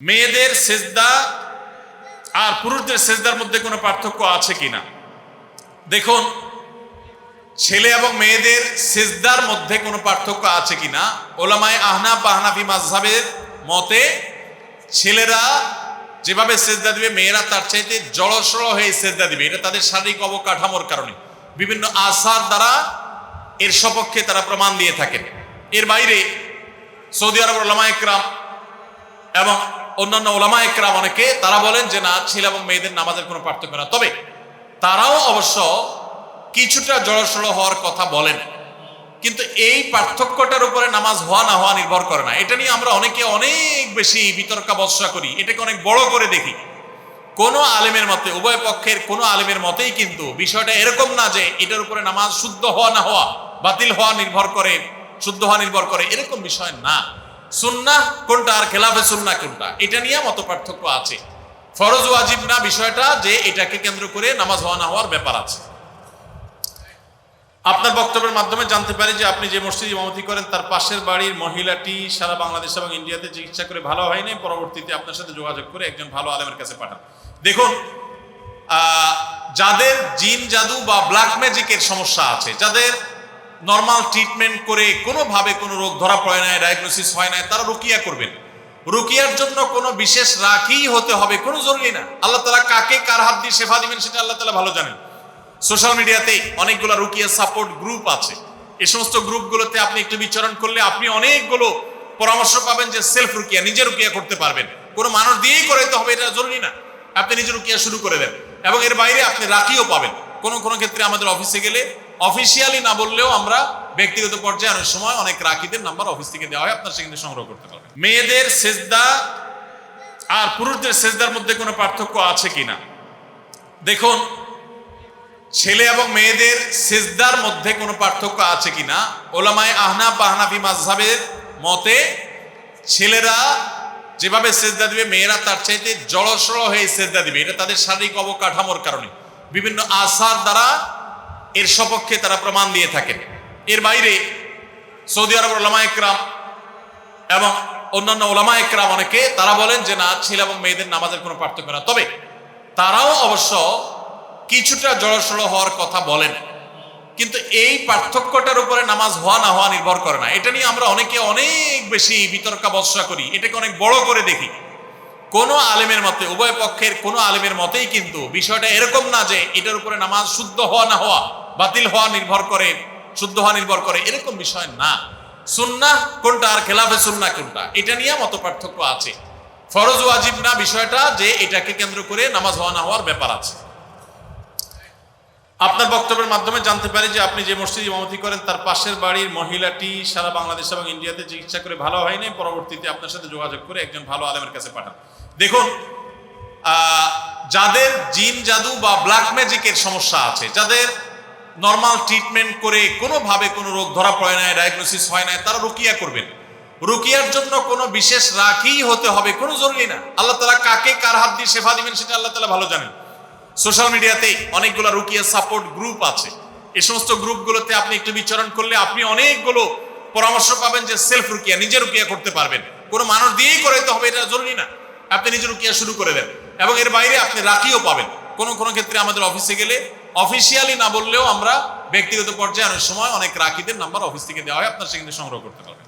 মেয়েদের সেজদা আর পুরুষদের সেজদার মধ্যে কোনো পার্থক্য আছে কিনা? দেখুন, ছেলে এবং মেয়েদের সেজদার মধ্যে কোনো পার্থক্য আছে কিনা? ওলামায় আহনাফ বা হানাফি মাজহাবের মতে, ছেলেরা যেভাবে সেজদা দিবে, মেয়েরা তার চাইতে জড়সড় হয়ে সেজদা দিবে। এটা তাদের শারীরিক অবকাঠামোর কারণে। বিভিন্ন আসার দ্বারা এর সপক্ষে তারা প্রমাণ দিয়ে থাকেন। এর বাইরে সৌদি আরব ওলামা একরাম এবং অন্যান্য ওলামা একরাম অনেকে, তারা বলেন যে না, ছেলে এবং মেয়েদের নামাজের কোনো পার্থক্য না। তবে তারাও অবশ্য কিছুটা জড়সড় হওয়ার কথা বলেন। কিন্তু এই পার্থক্যটার উপরে নামাজ হওয়া না হওয়া নির্ভর করে না। এটা নিয়ে আমরা অনেকে অনেক বেশি বিতর্কাবস্যা করি। এটাকে অনেক বড় করে দেখি। কোনো আলেমের মতে, উভয় পক্ষের কোনো আলেমের মতেই কিন্তু বিষয়টা এরকম না যে এটার উপরে নামাজ শুদ্ধ হওয়া না হওয়া, বাতিল হওয়া নির্ভর করে, শুদ্ধ হওয়া নির্ভর করে, এরকম বিষয় না। সুন্না কোনটা আর খেলাফে সুন্না কোনটা? এটা নিয়ে মত পার্থক্য আছে। ফরজ ওয়াজিব না বিষয়টা যে এটাকে কেন্দ্র করে নামাজ হওয়া না হওয়ার ব্যাপার আছে। আপনার বক্তব্যের মাধ্যমে জানতে পারি যে আপনি যে মসজিদ ইমামতি করেন, তার পাশের বাড়ির মহিলাটি সারা বাংলাদেশ এবং ইন্ডিয়াতে চিকিৎসা করে ভালো হয়নি পরবর্তীতে আপনার সাথে যোগাযোগ করে একজন ভালো আলেমের কাছে পাঠান। দেখুন যাদের জিন জাদু বা ব্ল্যাক ম্যাজিকের সমস্যা আছে, যাদের নর্মাল ট্রিটমেন্ট করে কোনোভাবে কোনো রোগ ধরা পড়ে নাই ডায়াগনোসিস হয় নাই, তারা রুকিয়া করবেন। রুকিয়ার জন্য কোনো বিশেষ রাখি হতে হবে, কোনো জরুরি না। আল্লাহ তালা কাকে কার হাত দিয়ে শেফা দিবেন সেটা আল্লাহ তালা ভালো জানেন। সোশ্যাল মিডিয়াতে অনেকগুলো রুকিয়া সাপোর্ট গ্রুপ আছে। এ সমস্ত গ্রুপগুলোতে আপনি একটু বিচরণ করলে আপনি অনেকগুলো পরামর্শ পাবেন যে সেলফ রুকিয়া, নিজে রুকিয়া করতে পারবেন। কোনো মানুষ দিয়েই করাইতে হবে, এটা জরুরি না। আপনি নিজে রুকিয়া শুরু করে দেন। এবং এর বাইরে আপনি রাখিও পাবেন। কোনো কোনো ক্ষেত্রে আমাদের অফিসে গেলে অফিসিয়ালি না বললেও আমরা ব্যক্তিগত পর্যায়ে অনেক সময় অনেক রাখিদের নাম্বার অফিস থেকে দেওয়া হয়, আপনার সেখানে সংগ্রহ করতে পারবেন। মেয়েদের সেজদা আর পুরুষদের সেজদার মধ্যে কোনো পার্থক্য আছে কি না দেখুন, ছেলে এবং মেয়েদের সেজদার মধ্যে কোনো পার্থক্য আছে কি না ওলামায় আহনা বা হানাফি মাজহাবের মতে, ছেলেরা যেভাবে সেজদা দিবে, মেয়েরা তার চাইতে জড়সড় হয়ে সেজদা দিবে। এটা তাদের শারীরিক অবকাঠামোর কারণে। বিভিন্ন আসার দ্বারা এর সপক্ষে তারা প্রমাণ দিয়ে থাকেন। এর বাইরে সৌদি আরব ওলামা একরাম এবং অন্যান্য ওলামা একরাম অনেকে তারা বলেন যে, না, ছেলে এবং মেয়েদের নামাজের কোনো পার্থক্য না। তবে তারাও অবশ্য কিছুটা জড়সড় হওয়ার কথা বলেন। কিন্তু এই পার্থক্যটার উপরে নামাজ হওয়া, না হওয়া নির্ভর করে না। এটা নিয়ে আমরা অনেকে অনেক বেশি বিতর্কাবস্যা করি। এটাকে অনেক বড় করে দেখি। কোনো আলেমের মতে, উভয় পক্ষের কোনো আলেমের মতেই কিন্তু বিষয়টা এরকম না যে, এটার উপরে নামাজ শুদ্ধ হওয়া, না হওয়া। বাতিল হওয়া নির্ভর করে, শুদ্ধ হওয়া নির্ভর করে, এরকম বিষয় না। সুন্না কোনটা আর খেলাফে সুন্না কোনটা, এটা নিয়ে মত পার্থক্য আছে। ফরজ ওয়াজিব না বিষয়টা যে এটাকে কেন্দ্র করে নামাজ হওয়া না হওয়ার ব্যাপার আছে। আপনার বক্তব্যের মাধ্যমে জানতে পারি যে আপনি যে মসজিদ ইমামতি করেন, তার পাশের বাড়ির মহিলাটি সারা বাংলাদেশ এবং ইন্ডিয়াতে চিকিৎসা করে ভালো হয়নি, পরবর্তীতে আপনার সাথে যোগাযোগ করে একজন ভালো আলেমের কাছে পাঠান। দেখুন যাদের জিন জাদু বা ব্ল্যাক ম্যাজিকের সমস্যা আছে, যাদের নর্মাল ট্রিটমেন্ট করে কোনোভাবে কোনো রোগ ধরা পড়ে নাই ডায়াগনোসিস হয় নাই, তারা রুকিয়া করবেন। রুকিয়ার জন্য কোনো বিশেষ রাখি হতে হবে, কোনো জরুরি না। আল্লাহ তালা কাকে কার হাত দিয়ে শেফা দিবেন সেটা আল্লাহ তালা ভালো জানেন। সোশ্যাল মিডিয়াতে অনেকগুলো রুকিয়া সাপোর্ট গ্রুপ আছে। এই সমস্ত গ্রুপগুলোতে আপনি একটু বিচরণ করলে আপনি অনেকগুলো পরামর্শ পাবেন যে সেলফ রুকিয়া, নিজে রুকিয়া করতে পারবেন। কোনো মানুষ দিয়েই করাইতে হবে, এটা জরুরি না। আপনি নিজে রুকিয়া শুরু করে দেন। এবং এর বাইরে আপনি রাখিও পাবেন। কোনো কোনো ক্ষেত্রে আমাদের অফিসে গেলে অফিসিয়ালি না বললেও আমরা ব্যক্তিগত পর্যায়ে অনেক সময় অনেক রাখিদের নাম্বার অফিস থেকে দেওয়া হয়, আপনার সেখানে সংগ্রহ করতে পারবেন।